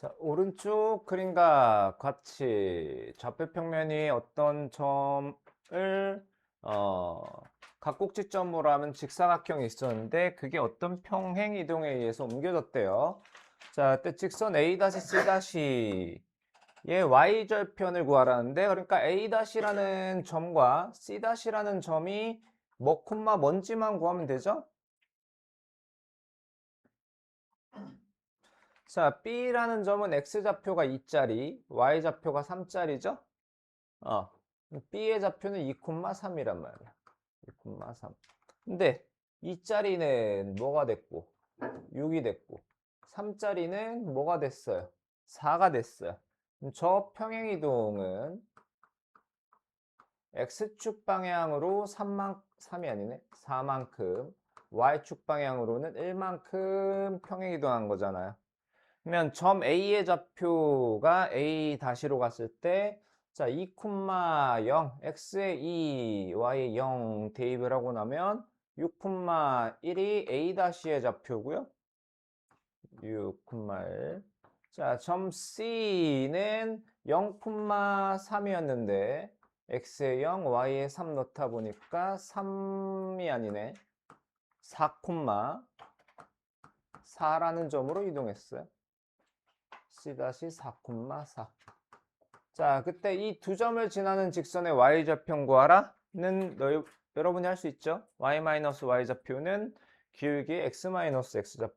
자, 오른쪽 그림과 같이 좌표 평면이 어떤 점을 어, 각곡지점으로 하면 직사각형이 있었는데 그게 어떤 평행 이동에 의해서 옮겨졌대요. 자, 그때 직선 A-C' 의 y절편을 구하라는데 그러니까 A-라는 점과 C-라는 점이 뭐 콤마 뭔지만 구하면 되죠? 자, B라는 점은 X좌표가 2짜리, Y좌표가 3짜리죠? 어, B의 좌표는 2,3이란 말이야. 2,3. 근데 2짜리는 뭐가 됐고, 6이 됐고, 3짜리는 뭐가 됐어요? 4가 됐어요. 저 평행이동은 X축 방향으로 3만, 3이 아니네? 4만큼, Y축 방향으로는 1만큼 평행이동한 거잖아요. 그러면 점 A의 좌표가 A 다시로 갔을 때, 자, 2,0, X의 2, Y의 0 대입을 하고 나면 6,1이 A 다시의 좌표고요. 6,1. 자, 점 C는 0,3이었는데 X의 0, Y의 3 넣다 보니까 3이 아니네. 4,4라는 점으로 이동했어요. C-4,4. 자, 그때 이 두 점을 지나는 직선의 y좌표 구하라는 너희, 여러분이 할 수 있죠? y-y 좌표는 기울기 x-x좌표